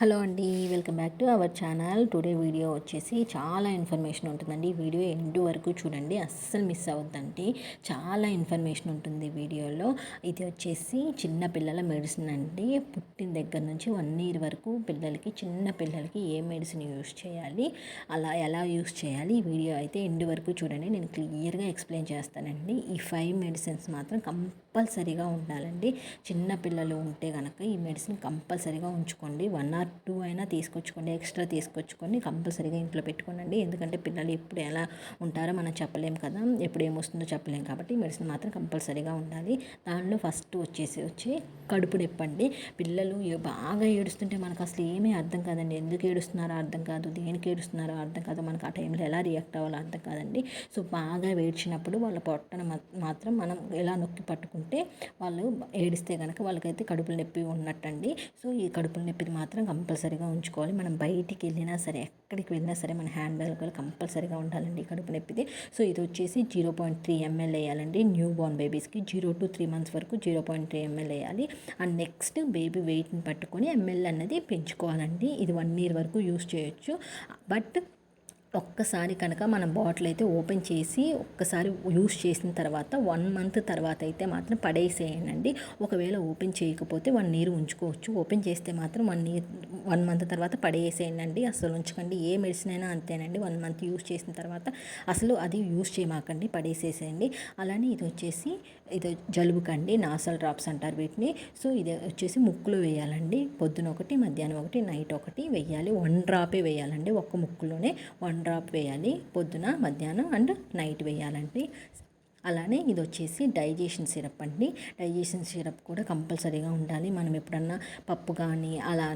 Hello అండి welcome back to our channel. Today video వచ్చేసి చాలా ఇన్ఫర్మేషన్ ఉంటుందండి. వీడియో ఎండు వరకు చూడండి. అస్సలు మిస్ అవ్వద్దండి. చాలా ఇన్ఫర్మేషన్ ఉంటుంది వీడియోలో. ఇది వచ్చేసి చిన్న పిల్లల మెడిసిన్ అండి. పుట్టిన దగ్గర నుంచి వన్ ఇయర్ వరకు పిల్లలకి చిన్న పిల్లలకి ఏ మెడిసిన్ యూస్ చేయాలి అలా ఎలా యూస్ చేయాలి వీడియో అయితే ఎండు వరకు చూడండి. నేను క్లియర్గా ఎక్స్ప్లెయిన్ చేస్తానండి. ఈ ఫైవ్ మెడిసిన్స్ మాత్రం కంపల్సరీగా ఉండాలండి. చిన్న పిల్లలు ఉంటే కనుక ఈ మెడిసిన్ కంపల్సరీగా ఉంచుకోండి. వన్ ఆర్ టూ అయినా తీసుకొచ్చుకోండి. ఎక్స్ట్రా తీసుకొచ్చుకొని కంపల్సరీగా ఇంట్లో పెట్టుకోనండి. ఎందుకంటే పిల్లలు ఎప్పుడు ఎలా ఉంటారో మనం చెప్పలేం కదా. ఎప్పుడు ఏమొస్తుందో చెప్పలేం కాబట్టి మెడిసిన్ మాత్రం కంపల్సరీగా ఉండాలి. దానిలో ఫస్ట్ వచ్చేసి వచ్చి కడుపు నొప్పండి. పిల్లలు బాగా ఏడుస్తుంటే మనకు అసలు ఏమీ అర్థం కాదండి. ఎందుకు ఏడుస్తున్నారో అర్థం కాదు. దేనికి ఏడుస్తున్నారో అర్థం కాదు. మనకు ఆ టైంలో ఎలా రియాక్ట్ అవ్వాలో అర్థం కాదండి. సో బాగా ఏడ్చినప్పుడు వాళ్ళ పొట్టను మాత్రం మనం ఎలా నొక్కి పట్టుకుంటాం వాళ్ళు ఏడిస్తే కనుక వాళ్ళకైతే కడుపులు నొప్పి ఉన్నట్టండి. సో ఈ కడుపుల నొప్పిది మాత్రం కంపల్సరీగా ఉంచుకోవాలి. మనం బయటికి వెళ్ళినా సరే ఎక్కడికి వెళ్ళినా సరే మన హ్యాండ్ బ్యాగ్ కంపల్సరీగా ఉండాలండి కడుపు నొప్పిది. సో ఇది వచ్చేసి జీరో పాయింట్ త్రీ ఎంఎల్ వేయాలండి. న్యూ బోర్న్ బేబీస్కి జీరో టు త్రీ మంత్స్ వరకు జీరో పాయింట్ త్రీ ఎంఎల్ వేయాలి. అండ్ నెక్స్ట్ బేబీ వెయిట్ని పట్టుకొని ఎంఎల్ అన్నది పెంచుకోవాలండి. ఇది వన్ ఇయర్ వరకు యూస్ చేయొచ్చు. బట్ ఒక్కసారి కనుక మనం బాటిల్ అయితే ఓపెన్ చేసి ఒక్కసారి యూస్ చేసిన తర్వాత వన్ మంత్ తర్వాత అయితే మాత్రం పడేసేయండి. ఒకవేళ ఓపెన్ చేయకపోతే వన్ ఇయర్ ఉంచుకోవచ్చు. ఓపెన్ చేస్తే మాత్రం వన్ ఇయర్ వన్ మంత్ తర్వాత పడేసేయండి. అసలు ఉంచకండి. ఏ మెడిసిన్ అయినా అంతేనండి. వన్ మంత్ యూస్ చేసిన తర్వాత అసలు అది యూస్ చేయమాకండి. పడేసేసేయండి. అలానే ఇది వచ్చేసి ఇది జలుబుకండి నాసల్ డ్రాప్స్ అంటారు వీటిని. సో ఇది వచ్చేసి ముక్కులో వేయాలండి. పొద్దున ఒకటి మధ్యాహ్నం ఒకటి నైట్ ఒకటి వేయాలి. వన్ డ్రాపే వేయాలండి. ఒక్క ముక్కులోనే వన్ డ్రాప్ వేయాలి పొద్దున మధ్యాహ్నం అండ్ నైట్ వేయాలండి. అలానే ఇది వచ్చేసి డైజెషన్ సిరప్ అండి. డైజెషన్ సిరప్ కూడా కంపల్సరీగా ఉండాలి. మనం ఎప్పుడన్నా పప్పు కానీ అలా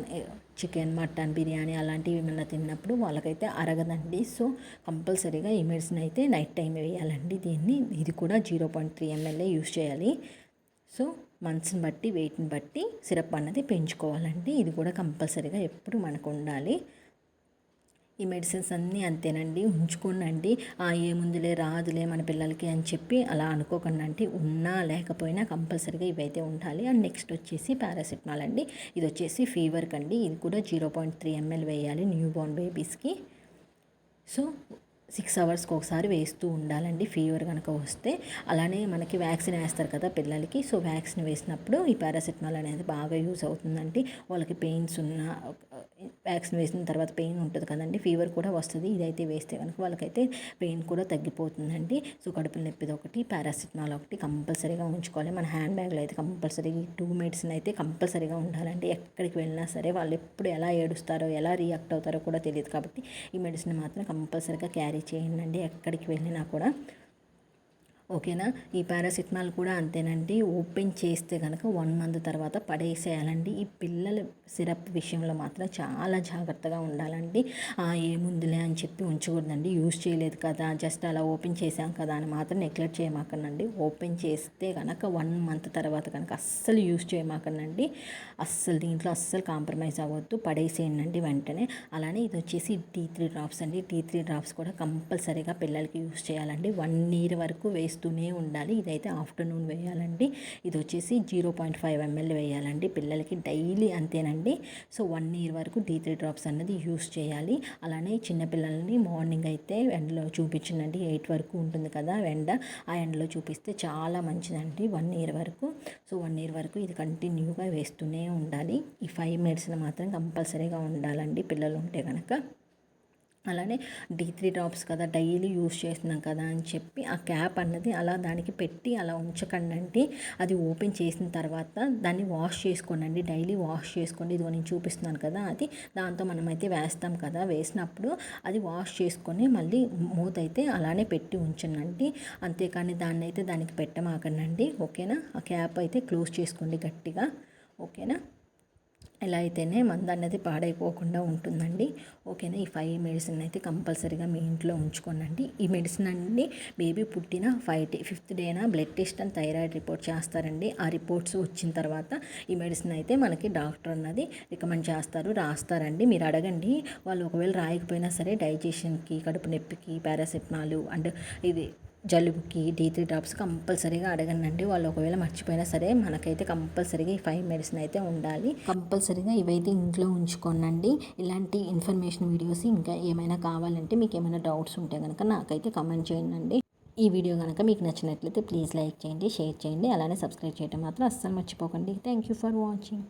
చికెన్ మటన్ బిర్యానీ అలాంటివి ఏమైనా తిన్నప్పుడు వాళ్ళకైతే అరగదండి. సో కంపల్సరీగా ఈ మెడిసిన్ అయితే నైట్ టైం వేయాలండి. దీన్ని ఇది కూడా zero point three MLA use చేయాలి. సో మంత్స్ని బట్టి వెయిట్ని బట్టి సిరప్ అన్నది పెంచుకోవాలండి. ఇది కూడా కంపల్సరీగా ఎప్పుడు మనకు ఉండాలి. ఈ మెడిసిన్స్ అన్నీ అంతేనండి. ఉంచుకోనండి ఏముందిలే రాదులే మన పిల్లలకి అని చెప్పి అలా అనుకోకుండా అంటే ఉన్నా లేకపోయినా కంపల్సరీగా ఇవైతే ఉండాలి. అండ్ నెక్స్ట్ వచ్చేసి పారాసిటమాల్ అండి. ఇది వచ్చేసి ఫీవర్కి అండి ఇది కూడా జీరో పాయింట్ త్రీ ఎంఎల్ వేయాలి న్యూ బోర్న్ బేబీస్కి. సో సిక్స్ అవర్స్కి ఒకసారి వేస్తూ ఉండాలండి. ఫీవర్ కనుక వస్తే. అలానే మనకి వ్యాక్సిన్ వేస్తారు కదా పిల్లలకి. సో వ్యాక్సిన్ వేసినప్పుడు ఈ పారాసిటమాల్ అనేది బాగా యూజ్ అవుతుందండి వాళ్ళకి పెయిన్స్ ఉన్న వ్యాక్సిన్ వేసిన తర్వాత పెయిన్ ఉంటుంది కదండి ఫీవర్ కూడా వస్తుంది. ఇదైతే వేస్తే కనుక వాళ్ళకైతే పెయిన్ కూడా తగ్గిపోతుందండి. సో కడుపుల నొప్పిది ఒకటి పారాసిటమాల్ ఒకటి కంపల్సరీగా ఉంచుకోవాలి. మన హ్యాండ్ బ్యాగ్లో అయితే కంపల్సరీ టూ మెడిసిన్ అయితే కంపల్సరీగా ఉండాలండి. ఎక్కడికి వెళ్ళినా సరే వాళ్ళు ఎప్పుడు ఎలా ఏడుస్తారో ఎలా రియాక్ట్ అవుతారో కూడా తెలియదు కాబట్టి ఈ మెడిసిన్ మాత్రం కంపల్సరీగా క్యారీ చేయండి ఎక్కడికి వెళ్ళినా కూడా ఓకేనా? ఈ పారాసిటమాల్ కూడా అంతేనండి. ఓపెన్ చేస్తే కనుక వన్ మంత్ తర్వాత పడేసేయాలండి. ఈ పిల్లల సిరప్ విషయంలో మాత్రం చాలా జాగ్రత్తగా ఉండాలండి. ఏముందిలే అని చెప్పి ఉంచకూడదండి. యూజ్ చేయలేదు కదా జస్ట్ అలా ఓపెన్ చేసాం కదా అని మాత్రం నెగ్లెక్ట్ చేయమాకండి ఓపెన్ చేస్తే కనుక వన్ మంత్ తర్వాత కనుక అస్సలు యూజ్ చేయమాకండి అస్సలు దీంట్లో అస్సలు కాంప్రమైజ్ అవ్వద్దు. పడేసేయండి వెంటనే. అలానే ఇది వచ్చేసి టీ త్రీ డ్రాప్స్ అండి. టీ త్రీ డ్రాప్స్ కూడా కంపల్సరీగా పిల్లలకి యూజ్ చేయాలండి. వన్ ఇయర్ వరకు వేస్ట్ వేస్తూనే ఉండాలి. ఇదైతే ఆఫ్టర్నూన్ వేయాలండి. ఇది వచ్చేసి జీరో పాయింట్ ఫైవ్ ఎంఎల్ వేయాలండి. పిల్లలకి డైలీ అంతేనండి. సో వన్ ఇయర్ వరకు డీ త్రీ డ్రాప్స్ అన్నది యూస్ చేయాలి. అలానే చిన్నపిల్లల్ని మార్నింగ్ అయితే ఎండలో చూపించిందండి ఎయిట్ వరకు ఉంటుంది కదా ఎండ. ఆ ఎండలో చూపిస్తే చాలా మంచిదండి వన్ ఇయర్ వరకు. సో వన్ ఇయర్ వరకు ఇది కంటిన్యూగా వేస్తూనే ఉండాలి. ఈ ఫైవ్ మినిట్స్ని మాత్రం కంపల్సరీగా ఉండాలండి పిల్లలు ఉంటే కనుక అలానే డీ త్రీ డ్రాప్స్ కదా డైలీ యూస్ చేస్తున్నాం కదా అని చెప్పి ఆ క్యాప్ అన్నది అలా దానికి పెట్టి అలా ఉంచకండి అది ఓపెన్ చేసిన తర్వాత దాన్ని వాష్ చేసుకోండి డైలీ వాష్ చేసుకోండి. ఇదిగో నేను చూపిస్తున్నాను కదా అది. దాంతో మనమైతే వేస్తాం కదా. వేసినప్పుడు అది వాష్ చేసుకొని మళ్ళీ మూత అయితే అలానే పెట్టి ఉంచనండి అంతేకాని దాన్ని అయితే దానికి పెట్టమాకండి ఓకేనా? ఆ క్యాప్ అయితే క్లోజ్ చేసుకోండి గట్టిగా. ఓకేనా? ఎలా అయితేనే మందు అనేది పాడైపోకుండా ఉంటుందండి. ఓకేనా? ఈ ఫైవ్ మెడిసిన్ అయితే కంపల్సరీగా మీ ఇంట్లో ఉంచుకోనండి. ఈ మెడిసిన్ అన్ని బేబీ పుట్టిన five day fifth డేనా? Blood test and thyroid report చేస్తారండి. ఆ రిపోర్ట్స్ వచ్చిన తర్వాత ఈ మెడిసిన్ అయితే మనకి డాక్టర్ అన్నది రికమెండ్ చేస్తారు రాస్తారండి. మీరు అడగండి. వాళ్ళు ఒకవేళ రాయకపోయినా సరే డైజెషన్కి కడుపు నొప్పికి పారాసెప్నాలు అండ్ ఇది జలుబుకి డీ త్రీ డ్రాప్స్ కంపల్సరీగా అడగండి. వాళ్ళు ఒకవేళ మర్చిపోయినా సరే మనకైతే కంపల్సరీగా ఈ ఫైవ్ మెడిసిన్ అయితే ఉండాలి. కంపల్సరీగా ఇవైతే ఇంట్లో ఉంచుకోనండి. ఇలాంటి ఇన్ఫర్మేషన్ వీడియోస్ ఇంకా ఏమైనా కావాలంటే మీకు ఏమైనా డౌట్స్ ఉంటే కనుక నాకైతే కమెంట్ చేయండి. ఈ వీడియో కనుక మీకు నచ్చినట్లయితే ప్లీజ్ లైక్ చేయండి షేర్ చేయండి. అలానే సబ్స్క్రైబ్ చేయడం మాత్రం అస్సలు మర్చిపోకండి. Thank you for watching.